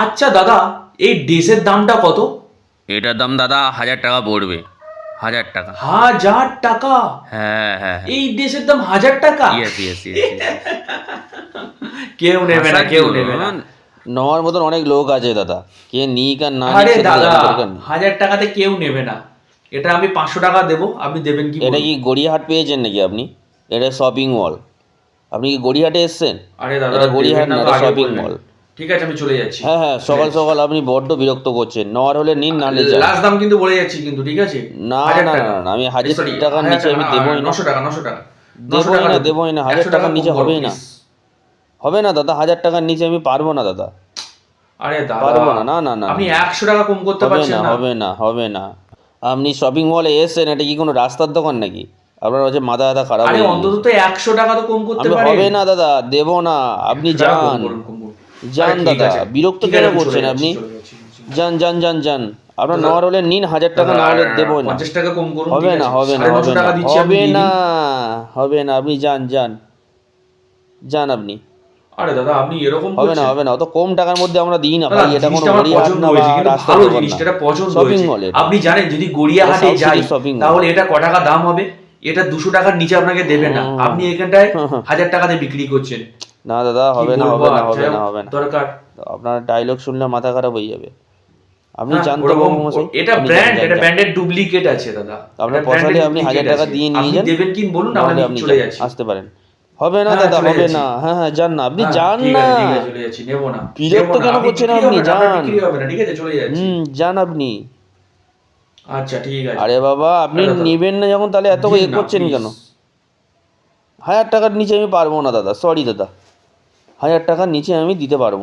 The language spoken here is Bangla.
আচ্ছা দাদা এই ড্রেসের দামটা কত? এটার দাম দাদা হাজার টাকা পড়বে হাজার টাকা। হাজার টাকা? হ্যাঁ হ্যাঁ এই ড্রেসের দাম হাজার টাকা? ইয়েস ইয়েস ইয়েস কেউ নেবে না কেউ নেবে না। নেওয়ার মতন অনেক লোক আছে দাদা। কে নিক আর না আরে দাদা। হাজার টাকাতে কেউ নেবে না। এটা আমি পাঁচশো টাকা দেবো আপনি দেবেন কি এটা কি গড়িয়াহাট পেয়েছেন নাকি আপনি? এটা শপিং মল আপনি কি গড়িয়াহাটে এসছেন? আরে দাদা গড়িয়াহাট না শপিং মল ঠিক আছে আমি চলে যাচ্ছি। হ্যাঁ হ্যাঁ সকাল সকাল আপনি বড্ড বিরক্ত করছেন। নেওয়ার হলে নিন নাহলে যান। লাস্ট দাম কিন্তু বলে যাচ্ছি কিন্তু ঠিক আছে? না, না, না, না, আমি হাজার টাকার নিচে আমি দেবই না। নশো টাকা নশো টাকা। দেবই না দেবই না হাজার টাকার নিচে হবেই না। হবে না দাদা হাজার টাকার নিচে আমি পারব না দাদা। আরে দাদা পারব না, না, না, না, আপনি একশো টাকা কম করতে হবে পারছেন না না। হবে না হবে না। আপনি শপিং মলে এসছেন এটা কি কোনো রাস্তার দোকান নাকি? আপনার হচ্ছে মাথা ব্যথা খারাপ আরে অন্তত তো একশো টাকা তো কম করতে পারেন। হবে না দাদা দেবো না আপনি 100 টাকা কম যান। যান দাদা, বিরক্ত কেন করছেন আপনি? যান যান যান যান আপনার নেওয়ার হলে নিন হাজার টাকা না হলে দেবো না। পঞ্চাশ টাকা কম করুন হবে না হবে না হবে না। হবে না হবে না আপনি যান যান যান আপনি। আরে দাদা আপনি এরকম হবে না হবে না অত কম টাকার মধ্যে আমরা দিই না ভাই এটা কোনো গড়িয়াহাট না বা ভালো না। এটা পছন্দ শপিং। মল। আপনি জানেন যদি গড়িয়াহাটে যাই তাহলে এটা ক টাকা দাম হবে? এটা দুশো টাকার নিচে আপনাকে দেবে না। আপনি এখানটায়। হাজার টাকাতে বিক্রি করছেন। না দাদা হবে না হবে না হবে না হবে না। দরকার। আপনার ডায়লগ শুনলে মাথা খারাপ হয়ে যাবে। আপনি হ্যাঁ, জানতে ওরকম- এটা ব্র্যান্ড এটা ব্র্যান্ডের ডুপ্লিকেট আছে দাদা। আপনার পছন্দে আপনি হাজার টাকা দিয়ে নিয়ে আপনি যান। দেবেন কি বলুন আপনি চলে যাচ্ছি। আসতে পারেন। হবে না হ্যাঁ, দাদা হবে না। হ্যাঁ হ্যাঁ যান না। আপনি হ্যাঁ, যান না। চলে যাচ্ছি নেব না। বিরক্ত কেন করছেন আপনি? যান। হবে না ঠিক আছে চলে যাচ্ছি। হুম যান আপনি। আচ্ছা ঠিক আছে। আরে বাবা আপনি নেবেন না যখন তাহলে এত ইয়ে করছেন কেন? হাজার টাকার নিচে আমি পারব না দাদা। সরি দাদা। হাজার টাকার নিচে আমি দিতে পারব